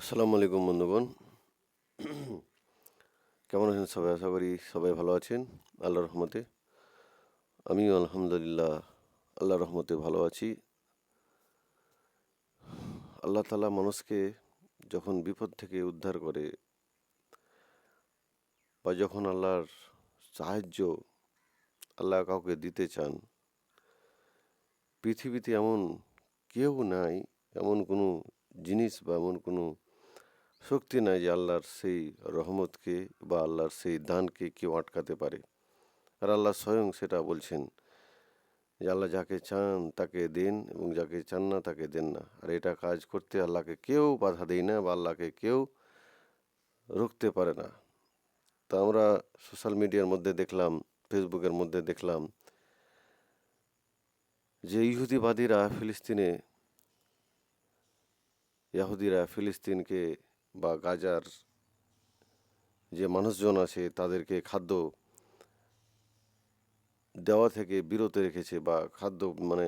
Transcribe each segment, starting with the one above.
আসসালামু আলাইকুম, বন্ধুগণ। কেমন আছেন সবাই? আশা করি সবাই ভালো আছেন আল্লাহ রহমতে। আমিও আলহামদুলিল্লাহ আল্লাহর রহমতে ভালো আছি। আল্লাহ তালা মানুষকে যখন বিপদ থেকে উদ্ধার করে বা যখন আল্লাহর সাহায্য আল্লাহ কাউকে দিতে চান, পৃথিবীতে এমন কেউ নাই, এমন কোনো জিনিস বা এমন কোনো শক্তি নাই যে আল্লাহর সেই রহমতকে বা আল্লাহর সেই দানকে কেউ আটকাতে পারে। আর আল্লাহ স্বয়ং সেটা বলছেন যে আল্লাহ যাকে চান তাকে দেন এবং যাকে চান না তাকে দেন না। আর এটা কাজ করতে আল্লাহকে কেউ বাধা দেয় না বা আল্লাহকে কেউ রুখতে পারে না। তা আমরা সোশ্যাল মিডিয়ার মধ্যে দেখলাম, ফেসবুকের মধ্যে দেখলাম যে ইহুদিবাদীরা ফিলিস্তিনে, ইয়াহুদিরা ফিলিস্তিনকে বা গাজার যে মানুষজন আছে তাদেরকে খাদ্য দেওয়া থেকে বিরত রেখেছে বা খাদ্য মানে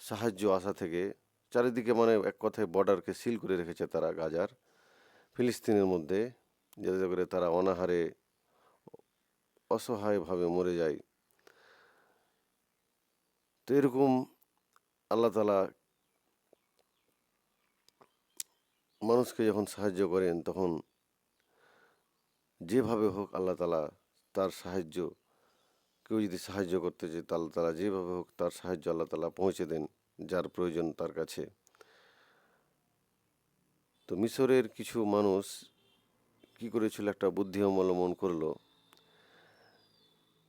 সাহায্য আসা থেকে চারিদিকে মানে এক কথায় বর্ডারকে সিল করে রেখেছে তারা গাজার, ফিলিস্তিনের মধ্যে, যাতে করে তারা অনাহারে, অসহায়ভাবে মরে যায়। তো এরকম আল্লাহ তালা মানুষকে যখন সাহায্য করেন, তখন যেভাবে হোক আল্লাহ তালা তার সাহায্য, কেউ যদি সাহায্য করতে চায় তাহলে তালা যেভাবে হোক তার সাহায্য আল্লাহ তালা পৌঁছে দেন, যার প্রয়োজন তার কাছে। তো মিশরের কিছু মানুষ কি করেছিল? একটা বুদ্ধি অবলম্বন করল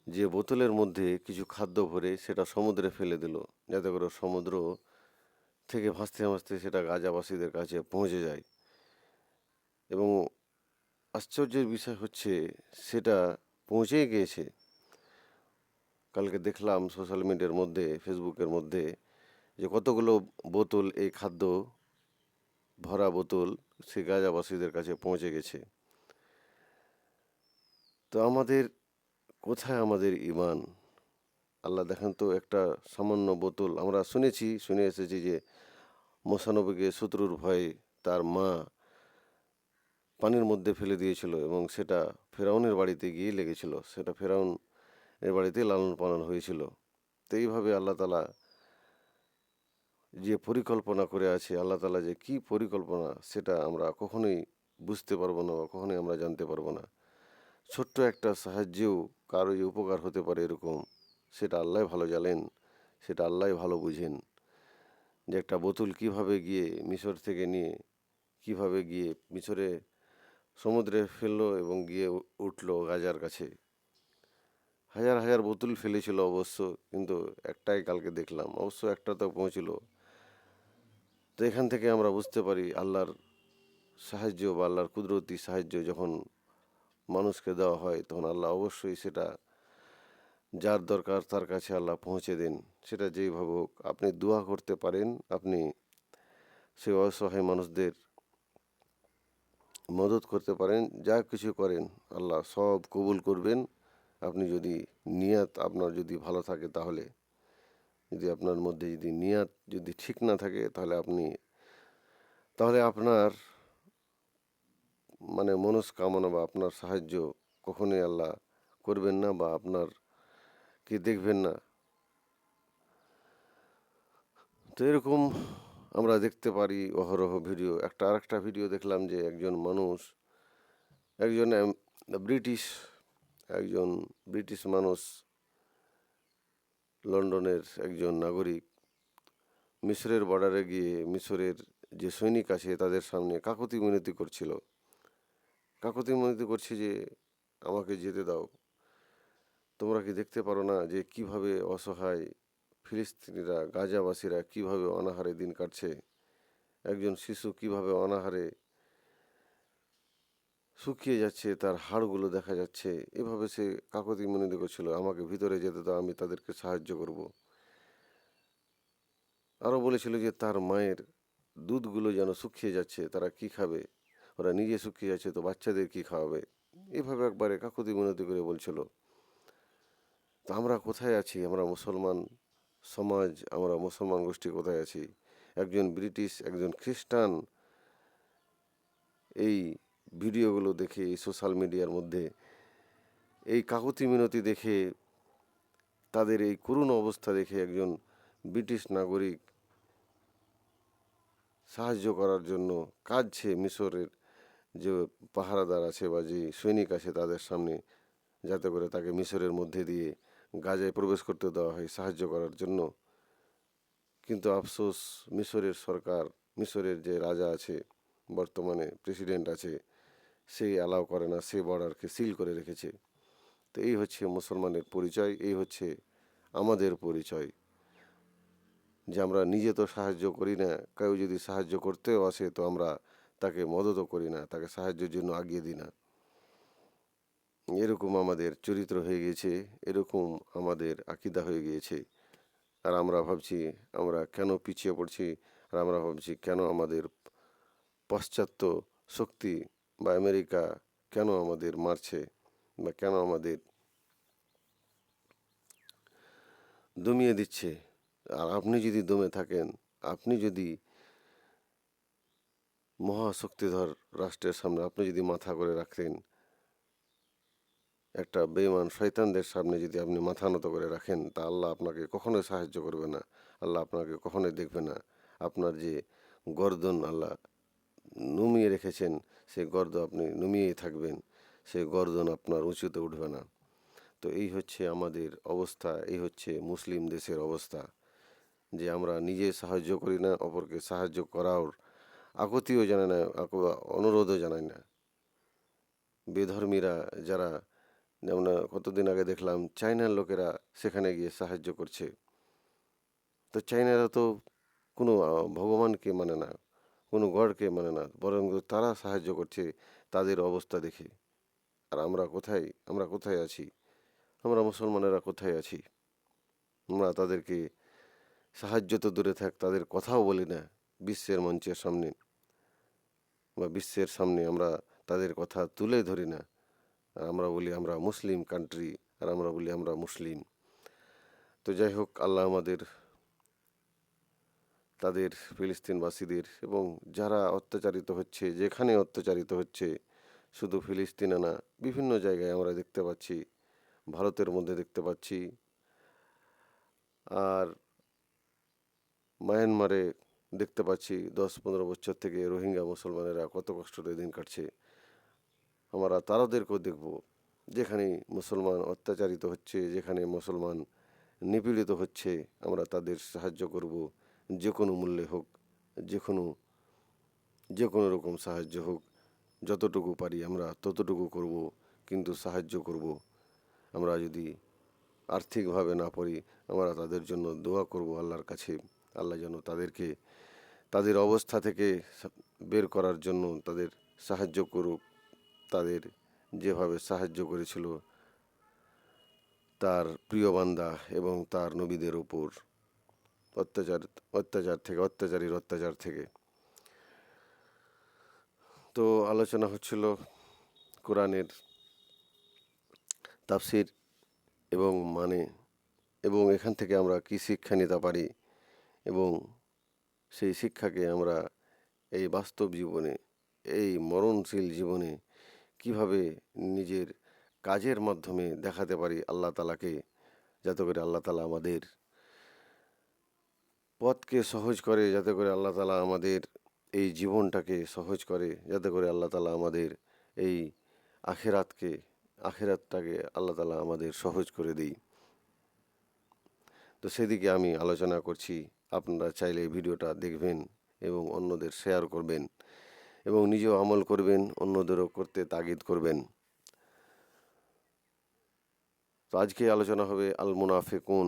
যে বোতলের মধ্যে কিছু খাদ্য ভরে সেটা সমুদ্রে ফেলে দিল, যাতে করে সমুদ্র থেকে ভাসতে ভাসতে সেটা গাজাবাসীদের কাছে পৌঁছে যায়। এবং আশ্চর্যের বিষয় হচ্ছে সেটা পৌঁছে গিয়েছে। কালকে দেখলাম সোশ্যাল মিডিয়ার মধ্যে ফেসবুকের মধ্যে যে কতগুলো বোতল, এই খাদ্য ভরা বোতল সে গাজাবাসীদের কাছে পৌঁছে গেছে। তো আমাদের, কোথায় আমাদের ইমান? আল্লাহ দেখেন তো একটা সামান্য বোতল। আমরা শুনেছি, শুনে এসেছি যে মোসানবীকে শত্রুর ভয়ে তার মা পানির মধ্যে ফেলে দিয়েছিল এবং সেটা ফেরাউনের বাড়িতে গিয়ে লেগেছিল। সেটা ফেরাউন এর বাড়িতে লালন পালন হয়েছিল। তো এইভাবে আল্লাহ তালা যে পরিকল্পনা করে আছে, আল্লাহ তালা যে কি পরিকল্পনা, সেটা আমরা কখনোই বুঝতে পারব না বা কখনোই আমরা জানতে পারব না। ছোট্ট একটা সাহায্যেও কারও যে উপকার হতে পারে এরকম সেটা আল্লাহ ভালো জানেন, সেটা আল্লাহ ভালো বুঝেন। যে একটা বোতল কীভাবে গিয়ে মিশর থেকে নিয়ে, কীভাবে গিয়ে মিশরে সমুদ্রে ফেলল এবং গিয়ে উঠল গাজার কাছে। হাজার হাজার বোতল ফেলেছিল অবশ্য, কিন্তু একটাই কালকে দেখলাম, অবশ্য একটা তো পৌঁছিল। তো এখান থেকে আমরা বুঝতে পারি আল্লাহর সাহায্য বা আল্লাহর কুদরতি সাহায্য যখন মানুষকে দেওয়া হয়, তখন আল্লাহ অবশ্যই সেটা যার দরকার তার কাছে আল্লাহ পৌঁছে দেন, সেটা যেইভাবে হোক। আপনি দোয়া করতে পারেন, আপনি সেই অসহায় মানুষদের মদত করতে পারেন, যা কিছু করেন, আল্লাহ সব কবুল করবেন। আপনি যদি নিয়াত আপনার যদি ভালো থাকে তাহলে, যদি আপনার মধ্যে যদি নিয়াত যদি ঠিক না থাকে তাহলে আপনি, তাহলে আপনার মানে মনস্কামনা বা আপনার সাহায্য কখনোই আল্লাহ করবেন না বা আপনার কি দেখবেন না? তো এরকম আমরা দেখতে পারি অহরহ ভিডিও। একটা আরেকটা ভিডিও দেখলাম যে একজন মানুষ, একজন ব্রিটিশ একজন ব্রিটিশ মানুষ, লন্ডনের একজন নাগরিক, মিশরের বর্ডারে গিয়ে মিশরের যে সৈনিক আছে তাদের সামনে কাকতি মিনতি করছিল। কাকতি মিনতি করছে যে, আমাকে যেতে দাও। তোমরা কি দেখতে পারো না যে কীভাবে অসহায় ফিলিস্তিনিরা, গাজাবাসীরা কীভাবে অনাহারে দিন কাটছে? একজন শিশু কীভাবে অনাহারে শুকিয়ে যাচ্ছে, তার হাড়গুলো দেখা যাচ্ছে? এভাবে সে কাকতি মিনতি করছিল আমাকে ভিতরে যেতে দাও, আমি তাদেরকে সাহায্য করব। আরও বলেছিল যে তার মায়ের দুধগুলো যেন শুকিয়ে যাচ্ছে, তারা কি খাবে? ওরা নিজে শুকিয়ে যাচ্ছে, তো বাচ্চাদের কি খাওয়াবে? এভাবে একবারে কাকুতি মিনতি করে বলছিল। তো আমরা কোথায় আছি? আমরা মুসলমান সমাজ, আমরা মুসলমান গোষ্ঠী কোথায় আছি? একজন ব্রিটিশ, একজন খ্রিস্টান এই ভিডিওগুলো দেখে, এই সোশ্যাল মিডিয়ার মধ্যে, এই কাকুতি মিনতি দেখে, তাদের এই করুণ অবস্থা দেখে একজন ব্রিটিশ নাগরিক সাহায্য করার জন্য কাঁদছে মিশরের যে পাহারাদার আছে বা যে সৈনিক আছে তাদের সামনে, যাতে করে তাকে মিশরের মধ্যে দিয়ে গাজায় প্রবেশ করতে দেওয়া হয় সাহায্য করার জন্য। কিন্তু আফসোস, মিশরের সরকার, মিশরের যে রাজা আছে, বর্তমানে প্রেসিডেন্ট আছে, সেই অ্যালাউ করে না সে বর্ডারকে সিল করে রেখেছে। তো এই হচ্ছে মুসলমানের পরিচয়, এই হচ্ছে আমাদের পরিচয়। যে আমরা নিজে তো সাহায্য করি না, কেউ যদি সাহায্য করতেও আসে, তো আমরা তাকে মদতও করি না, তাকে সাহায্যের জন্য আগিয়ে দিই না। এরকম আমাদের চরিত্র হয়ে গিয়েছে, এরকম আমাদের আকিদা হয়ে গিয়েছে। আর আমরা ভাবছি, আমরা কেন পিছিয়ে পড়ছি? আর আমরা ভাবছি, কেন আমাদের পাশ্চাত্য শক্তি বা আমেরিকা কেন আমাদের মারছে? বা কেন আমাদের দমিয়ে দিচ্ছে? আর আপনি যদি দমে থাকেন, আপনি যদি মহাশক্তিধর রাষ্ট্রের সামনে, আপনি যদি মাথা করে রাখেন একটা বেইমান শয়তানদের সামনে যদি আপনি মাথা নত করে রাখেন, তা আল্লাহ আপনাকে কখনোই সাহায্য করবে না। আল্লাহ আপনাকে কখনোই দেখবে না। আপনার যে গর্দন আল্লাহ নুমিয়ে রেখেছেন, সেই গর্দ আপনি নুমিয়েই থাকবেন। সেই গর্দন আপনার উঁচুতে উঠবে না। তো এই হচ্ছে আমাদের অবস্থা, এই হচ্ছে মুসলিম দেশের অবস্থা। যে আমরা নিজে সাহায্য করি না, অপরকে সাহায্য করার আকতিও জানে না অনুরোধও জানায় না। বেধর্মীরা যারা যেমন কতদিন আগে দেখলাম চায়নার লোকেরা সেখানে গিয়ে সাহায্য করছে। তো চায়নারা তো কোনো ভগবানকে মানে না, কোনো গডকে মানে না, বরং তারা সাহায্য করছে তাদের অবস্থা দেখে। আর আমরা কোথায়? আমরা কোথায় আছি? আমরা মুসলমানেরা কোথায় আছি? আমরা তাদেরকে সাহায্য তো দূরে থাক, তাদের কথাও বলি না বিশ্বের মঞ্চের সামনে। বা বিশ্বের সামনে আমরা তাদের কথা তুলে ধরি না। আমরা বলি আমরা মুসলিম কান্ট্রি আর আমরা বলি আমরা মুসলিম। তো যাই হোক, আল্লাহ আমাদের, তাদের ফিলিস্তিনবাসীদের এবং যারা অত্যাচারিত হচ্ছে, যেখানে অত্যাচারিত হচ্ছে, শুধু ফিলিস্তিনে না, বিভিন্ন জায়গায় আমরা দেখতে পাচ্ছি, ভারতের মধ্যে দেখতে পাচ্ছি। আর মায়ানমারে দেখতে পাচ্ছি, দশ পনেরো বছর থেকে রোহিঙ্গা মুসলমানেরা কত কষ্টে দিন কাটছে। আমরা তারাদেরকেও দেখব, যেখানে মুসলমান অত্যাচারিত হচ্ছে, যেখানে মুসলমান নিপীড়িত হচ্ছে, আমরা তাদের সাহায্য করব, যে কোনো মূল্যে হোক, যে কোনো যে কোনো রকম সাহায্য হোক, যতটুকু পারি আমরা ততটুকু করব, কিন্তু সাহায্য করব। আমরা যদি আর্থিকভাবে না পারি আমরা তাদের জন্য দোয়া করব আল্লাহর কাছে। আল্লাহ যেন তাদেরকে, তাদের অবস্থা থেকে বের করার জন্য তাদের সাহায্য করুক। তাদের যেভাবে সাহায্য করেছিল তার প্রিয় বান্দা এবং তার নবীদের উপর অত্যাচার অত্যাচার থেকে, অত্যাচারীর অত্যাচার থেকে। তো আলোচনা হচ্ছিল কোরআনের তাফসির এবং মানে এবং এখান থেকে আমরা কি শিক্ষা নিতে পারি এবং সেই শিক্ষাকে আমরা এই বাস্তব জীবনে, এই মরণশীল জীবনে কীভাবে নিজের কাজের মাধ্যমে দেখাতে পারি আল্লাহ তালাকে যাতে করে আল্লাহ তালা আমাদের পথকে সহজ করে, যাতে করে আল্লাহ তালা আমাদের এই জীবনটাকে সহজ করে, যাতে করে আল্লাহ তালা আমাদের এই আখেরাতকে, আখেরাতটাকে আল্লাহ তালা আমাদের সহজ করে দিই। তো সেদিকে আমি আলোচনা করছি। আপনারা চাইলে ভিডিওটা দেখবেন এবং অন্যদের শেয়ার করবেন। এবং নিজেও আমল করবেন, অন্যদেরও করতে তাগিদ করবেন। তো আজকে আলোচনা হবে আল মুনাফিকুন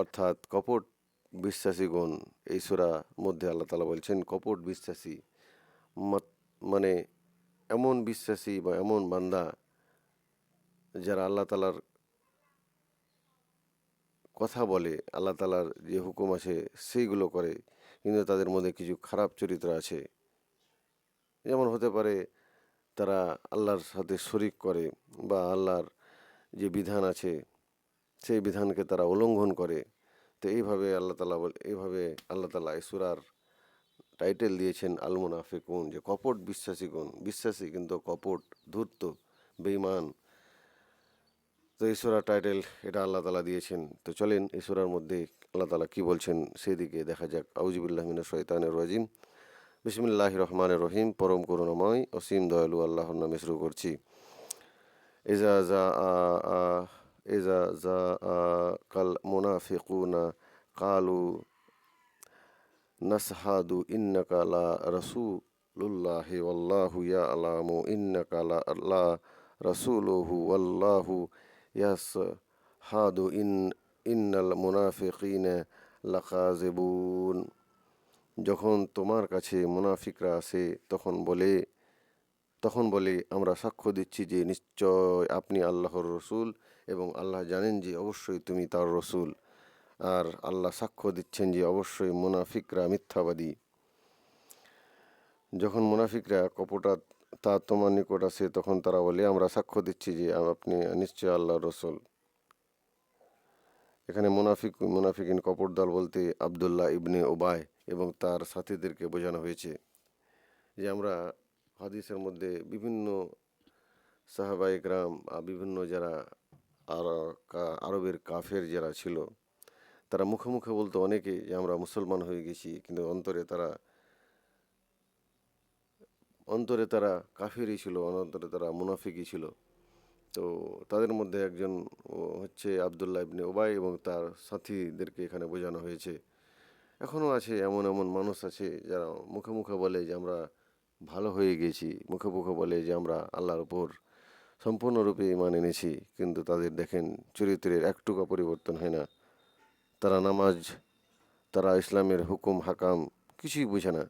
অর্থাৎ কপট বিশ্বাসীগণ। এই সুরা মধ্যে আল্লাহ তালা বলছেন, কপট বিশ্বাসী মানে এমন বিশ্বাসী বা এমন বান্দা যারা আল্লাহ তালার কথা বলে, আল্লাহ তালার যে হুকুম আছে সেইগুলো করে। কিন্তু তাদের মধ্যে কিছু খারাপ চরিত্র আছে। যেমন হতে পারে তারা আল্লাহর সাথে শরিক করে বা আল্লাহর যে বিধান আছে, সেই বিধানকে তারা উল্লঙ্ঘন করে। তো এইভাবে আল্লাহ তালা বল, এইভাবে আল্লাহ তালা এই সুরার টাইটেল দিয়েছেন আল মুনাফিকুন যে কপট বিশ্বাসীগণ, বিশ্বাসী কিন্তু কপট, ধূর্ত বেইমান তো ঈশ্বরা টাইটেল এটা আল্লাহ তালা দিয়েছেন। তো চলেন ঈশ্বরার মধ্যে আল্লাহ তালা কী বলছেন সেদিকে দেখা যাক। আউজিবুল্লাহ মিনা শৈতানের রাজিম। বিসমিল্লাহ রহমানের রহিম, পরম করুণাময়, অসীম দয়ালু আল্লাহর নামে শুরু করছি। এজা জা আ, এজা জা আ, কাল মুনাফিকুনা কালু নাসহাদু ইন্নাকা লা রাসূলুল্লাহি ওয়াল্লাহু ইয়ালামু ইন্নাকা লা লা রাসূলুহু ওয়াল্লাহু ইয়াসহাদু ইন, ইন্নাল মুনাফিকিনা লাকাযিবুন। যখন তোমার কাছে মুনাফিকরা আসে, তখন বলে তখন বলে, আমরা সাক্ষ্য দিচ্ছি যে নিশ্চয় আপনি আল্লাহর রসুল এবং আল্লাহ জানেন যে অবশ্যই তুমি তার রসুল। আর আল্লাহ সাক্ষ্য দিচ্ছেন যে অবশ্যই মুনাফিকরা মিথ্যাবাদী। যখন মুনাফিকরা কপটা তা তোমার নিকট আসে, তখন তারা বলে, আমরা সাক্ষ্য দিচ্ছি যে আপনি নিশ্চয় আল্লাহ রসুল। এখানে মুনাফিক, মুনাফিকিন কপট দল বলতে আবদুল্লাহ ইবনে ওবায় এবং তার সাথীদেরকে বোঝানো হয়েছে যে আমরা হাদিসের মধ্যে বিভিন্ন সাহাবাই গ্রাম বিভিন্ন যারা আরবের কাফের যারা ছিল, তারা মুখে মুখে বলতো অনেকে যে আমরা মুসলমান হয়ে গেছি, কিন্তু অন্তরে তারা অন্তরে তারা কাফেরই ছিল, অন্তরে তারা মুনাফিকই ছিল। তো তাদের মধ্যে একজন হচ্ছে আবদুল্লাহ ইবনে ওবাই এবং তার সাথীদেরকে এখানে বোঝানো হয়েছে। এখনও আছে এমন এমন মানুষ আছে যারা মুখে মুখে বলে যে আমরা ভালো হয়ে গেছি, মুখে মুখে বলে যে আমরা আল্লাহর উপর সম্পূর্ণরূপে ইমান এনেছি, কিন্তু তাদের দেখেন চরিত্রের একটুকু পরিবর্তন হয় না। তারা নামাজ, তারা ইসলামের হুকুম, হাকাম কিছুই বোঝে না।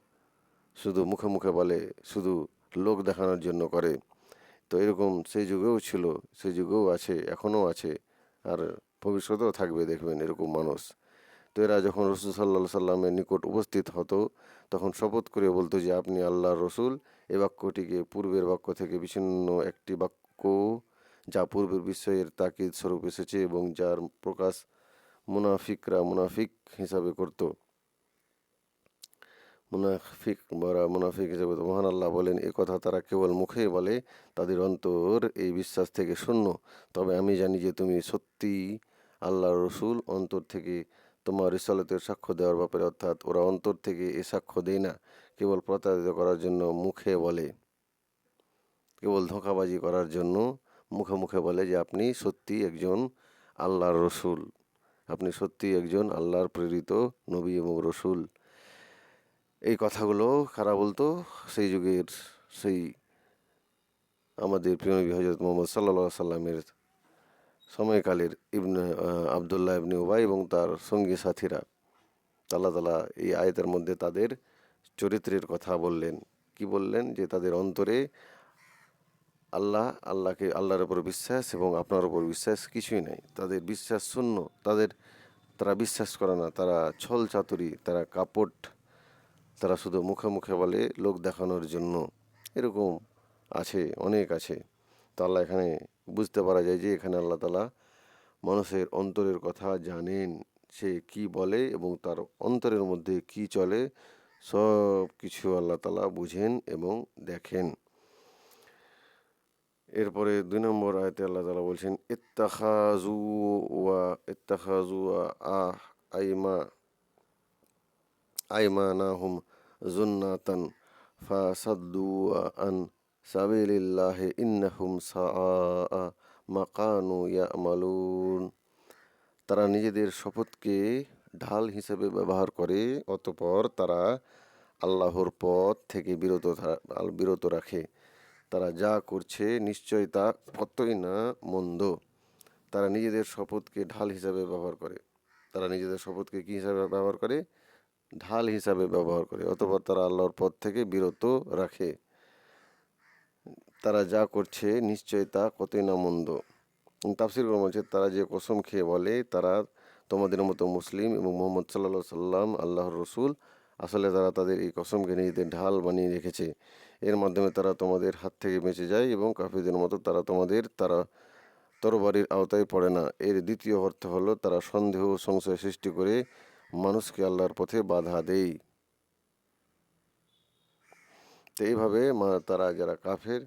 শুধু মুখে মুখে বলে, শুধু লোক দেখানোর জন্য করে। তো এরকম সেই যুগেও ছিল সেই যুগেও আছে এখনও আছে, আর ভবিষ্যতেও থাকবে দেখবেন এরকম মানুষ। তো এরা যখন রসুল সাল্লা সাল্লামের নিকট উপস্থিত হতো, তখন শপথ করে বলতো যে, আপনি আল্লাহর রসুল। এ বাক্যটিকে পূর্বের বাক্য থেকে বিচ্ছিন্ন একটি বাক্য, যা পূর্বের বিষয়ের তাকিদ স্বরূপ এসেছে এবং যার প্রকাশ মুনাফিকরা মুনাফিক হিসাবে করত। মুনাফিক বরা মুনাফিক হিসাবে মহান আল্লাহ বলেন, এ কথা তারা কেবল মুখে বলে, তাদের অন্তর এই বিশ্বাস থেকে শূন্য। তবে আমি জানি যে, তুমি সত্যি আল্লাহর রসুল। অন্তর থেকে তোমার রিসালতের সাক্ষ্য দেওয়ার ব্যাপারে, অর্থাৎ ওরা অন্তর থেকে এ সাক্ষ্য দেয় না, কেবল প্রতারিত করার জন্য মুখে বলে। কেবল ধোঁকাবাজি করার জন্য মুখে মুখে বলে যে, আপনি সত্যি একজন আল্লাহর রসুল। আপনি সত্যি একজন আল্লাহর প্রেরিত নবী এবং রসুল। এই কথাগুলো কারা বলতো? সেই যুগের সেই আমাদের প্রিয় নবী হজরত মোহাম্মদ সাল্লা সাল্লামের সময়কালের ইবনে আবদুল্লাহ ইবনে উবাই এবং তার সঙ্গী সাথীরা আল্লাহ তালা এই আয়তের মধ্যে তাদের চরিত্রের কথা বললেন। কি বললেন? যে তাদের অন্তরে আল্লাহ, আল্লাহকে, আল্লাহর ওপর বিশ্বাস এবং আপনার ওপর বিশ্বাস কিছুই নাই। তাদের বিশ্বাস শূন্য। তাদের, তারা বিশ্বাস করে না। তারা ছল চাতুরি, তারা কাপট, তারা শুধু মুখে মুখে বলে লোক দেখানোর জন্য। এরকম আছে, অনেক আছে। তো আল্লাহ এখানে বুঝতে পারা যায় যে এখানে আল্লাহ তালা মানুষের অন্তরের কথা জানেন। সে কি বলে এবং তার অন্তরের মধ্যে কি চলে সব কিছু আল্লাহ তালা বুঝেন এবং দেখেন। এরপরে দুই নম্বর আয়তে আল্লাহ তালা বলছেন ইত্তাখাজু ওয়া ইত্তাখাজু আহ আইমা, আইমানাহুম জুন্নাতান ফাসাদ্দু আন সাবিলিল্লাহি ইন্নাহুম মাকানু ইয়ামালুন। তারা নিজেদের শপথকে ঢাল হিসেবে ব্যবহার করে, অতপর তারা আল্লাহর পথ থেকে বিরত বিরত রাখে। তারা যা করছে নিশ্চয় তা কতই না মন্দ। তারা নিজেদের শপথকে ঢাল হিসাবে ব্যবহার করে। তারা নিজেদের শপথকে কী হিসাবে ব্যবহার করে? ঢাল হিসাবে ব্যবহার করে। অতপর তারা আল্লাহর পথ থেকে বিরত রাখে। তারা যা করছে নিশ্চয় তা কতই না মন্দ তাফসির বলছে তারা যে কসম খেয়ে বলে, তারা তোমাদের মতো মুসলিম এবং মোহাম্মদ সাল্লা সাল্লাম আল্লাহর রসুল, আসলে তারা তাদের এই কসমকে নিজেদের ঢাল বানিয়ে রেখেছে। এর মাধ্যমে তারা তোমাদের হাত থেকে বেঁচে যায় এবং কাফিদের মতো তারা তোমাদের, তারা তরবারির আওতায় পড়ে না। এর দ্বিতীয় অর্থ হলো, তারা সন্দেহ সংশয় সৃষ্টি করে মানুষকে আল্লাহর পথে বাধা দেয়। তো এইভাবে তারা যারা কাফের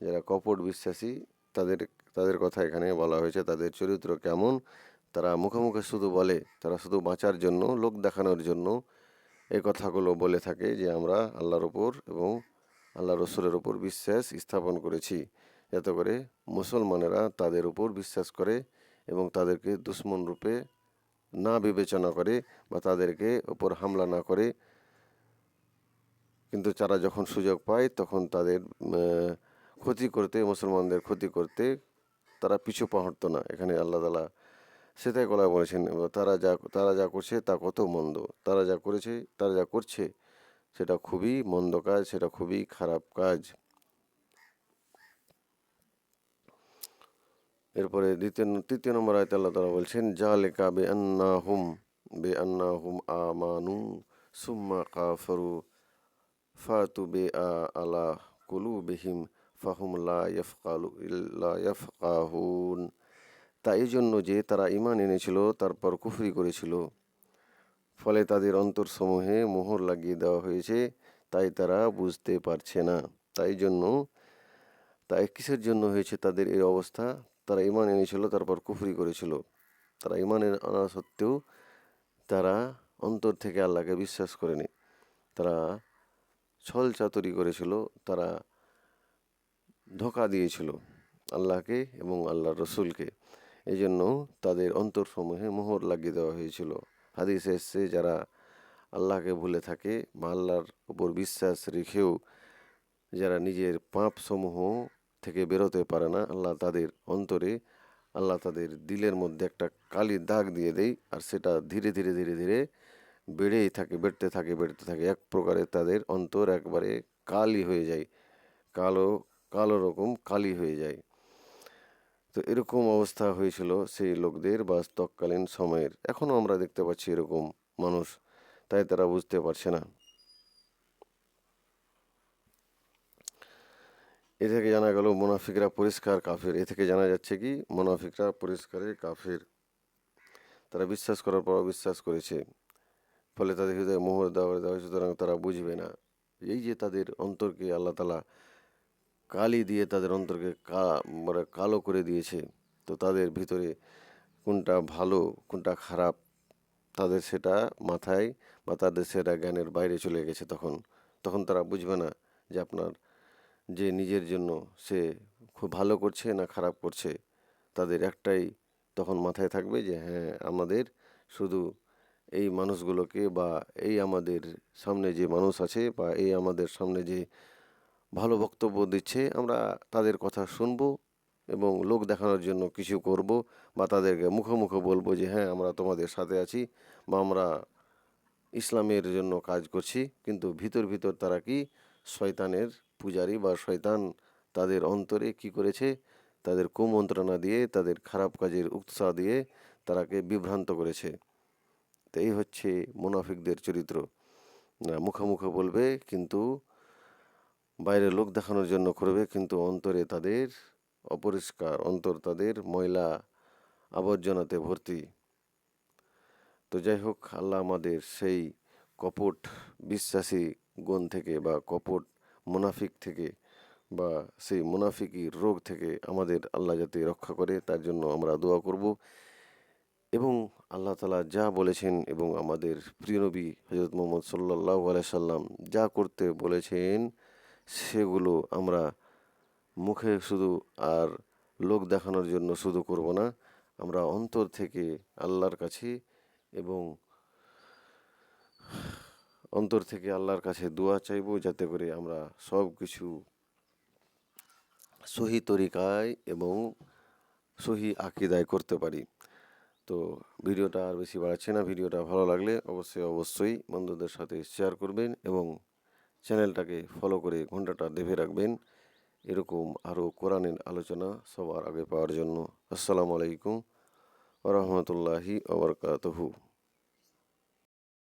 যারা কপট বিশ্বাসী, তাদের তাদের কথা এখানে বলা হয়েছে, তাদের চরিত্র কেমন, তারা মুখে মুখে শুধু বলে, তারা শুধু বাঁচার জন্য, লোক দেখানোর জন্য এই কথাগুলো বলে থাকে যে আমরা আল্লাহর ওপর এবং আল্লাহ রসুলের ওপর বিশ্বাস স্থাপন করেছি। যাতে করে মুসলমানেরা তাদের উপর বিশ্বাস করে এবং তাদেরকে দুশ্মন রূপে না বিবেচনা করে বা তাদেরকে ওপর হামলা না করে। কিন্তু তারা যখন সুযোগ পায়, তখন তাদের ক্ষতি করতে, মুসলমানদের ক্ষতি করতে তারা পিছু পা হটতো না। এখানে আল্লাহ তালা সেটাই কলা বলেছেন তারা যা তারা যা করছে তা কত মন্দ। তারা যা করেছে, তারা যা করছে, সেটা খুবই মন্দ কাজ, সেটা খুবই খারাপ কাজ। এরপরে দ্বিতীয়, তৃতীয় নম্বর আয়তে আল্লাহ তালা বলছেন, জালেকা বে আন্না হুম বে আন্না হুম আমানু সুম্মা কাফারু ফাতু বে আলা কুলু বিহিম ফাহুম ইয়াফকালু ইয়াফকাহুন। তা এই জন্য যে তারা ইমান এনেছিল, তারপর কুফরি করেছিল। ফলে তাদের অন্তরসমূহে মোহর লাগিয়ে দেওয়া হয়েছে, তাই তারা বুঝতে পারছে না। তাই জন্য তাই কিসের জন্য হয়েছে তাদের এই অবস্থা? তারা ইমান এনেছিল, তারপর কুফরি করেছিল। তারা ইমানের আনা সত্ত্বেও তারা অন্তর থেকে আল্লাহকে বিশ্বাস করেনি। তারা ছল চাতুরি করেছিল। তারা ধোকা দিয়েছিল আল্লাহকে এবং আল্লাহর রসুলকে। এই জন্য তাদের অন্তরসমূহে মোহর লাগিয়ে দেওয়া হয়েছিল। হাদিসে এসছে, যারা আল্লাহকে ভুলে থাকে বা আল্লাহর উপর বিশ্বাস রেখেও যারা নিজের পাপসমূহ থেকে বেরোতে পারে না, আল্লাহ তাদের অন্তরে, আল্লাহ তাদের দিলের মধ্যে একটা কালি দাগ দিয়ে দেয় আর সেটা ধীরে ধীরে ধীরে ধীরে বেড়েই থাকে, বেড়তে থাকে বেড়তে থাকে। এক প্রকারে তাদের অন্তর একবারে কালি হয়ে যায়। কালো কালো রকম কালি হয়ে যায়। তো এরকম অবস্থা হয়েছিল সেই লোকদের বা তৎকালীন সময়ের। এখনও আমরা দেখতে পাচ্ছি এরকম মানুষ, তাই তারা বুঝতে পারছে না। এ থেকে জানা গেল মোনাফিকরা পরিষ্কার কাফের। এ থেকে জানা যাচ্ছে কি, মোনাফিকরা পরিষ্কারে কাফের। তারা বিশ্বাস করার পর বিশ্বাস করেছে। ফলে তাদের হৃদয়ে মোহর দেওয়া দেওয়া সুতরাং তারা বুঝবে না। এই যে তাদের অন্তরকে আল্লাহ তালা কালি দিয়ে তাদের অন্তরকে কা মানে কালো করে দিয়েছে। তো তাদের ভিতরে কোনটা ভালো, কোনটা খারাপ, তাদের সেটা মাথায় বা তাদের সেটা জ্ঞানের বাইরে চলে গেছে তখন। তখন তারা বুঝবে না যে আপনার যে নিজের জন্য সে খুব ভালো করছে না খারাপ করছে, তাদের একটাই তখন মাথায় থাকবে যে হ্যাঁ আমাদের শুধু এই মানুষগুলোকে বা এই আমাদের সামনে যে মানুষ আছে বা এই আমাদের সামনে যে ভালো বক্তব্য দিচ্ছে, আমরা তাদের কথা শুনব এবং লোক দেখানোর জন্য কিছু করব বা তাদেরকে মুখে মুখে বলব যে হ্যাঁ আমরা তোমাদের সাথে আছি বা আমরা ইসলামের জন্য কাজ করছি। কিন্তু ভিতর ভিতর তারা কি শয়তানের পূজারী বা শয়তান তাদের অন্তরে কি করেছে? তাদের কুমন্ত্রণা দিয়ে, তাদের খারাপ কাজের উৎসাহ দিয়ে তারাকে বিভ্রান্ত করেছে। তো এই হচ্ছে মুনাফিকদের চরিত্র। না মুখে মুখে বলবে, কিন্তু বাইরে লোক দেখানোর জন্য করবে কিন্তু অন্তরে তাদের অপরিষ্কার, অন্তর তাদের ময়লা আবর্জনাতে ভর্তি। তো যাই হোক, আল্লাহ আমাদের সেই কপট বিশ্বাসী গুণ থেকে বা কপট মুনাফিক থেকে বা সেই মুনাফিকি রোগ থেকে আমাদের আল্লাহ যাতে রক্ষা করে, তার জন্য আমরা দোয়া করব। এবং আল্লাহ তালা যা বলেছেন এবং আমাদের প্রিয় নবী হজরত মোহাম্মদ সাল্লাহ সাল্লাম যা করতে বলেছেন সেগুলো আমরা মুখে শুধু আর লোক দেখানোর জন্য শুধু করব না, আমরা অন্তর থেকে আল্লাহর কাছে এবং অন্তর থেকে আল্লাহর কাছে দোয়া চাইব যাতে করে আমরা সব কিছু সহি তরিকায় এবং সহি আকিদায় করতে পারি। তো ভিডিওটা আর বেশি বাড়াচ্ছে না, ভিডিওটা ভালো লাগলে অবশ্যই অবশ্যই বন্ধুদের সাথে শেয়ার করবেন এবং চ্যানেলটাকে ফলো করে ঘন্টাটা দেবে রাখবেন। এরকম আরও কোরআনের আলোচনা সবার আগে পাওয়ার জন্য। আসসালামু আলাইকুম রহমতুল্লাহি ওবরকাতহু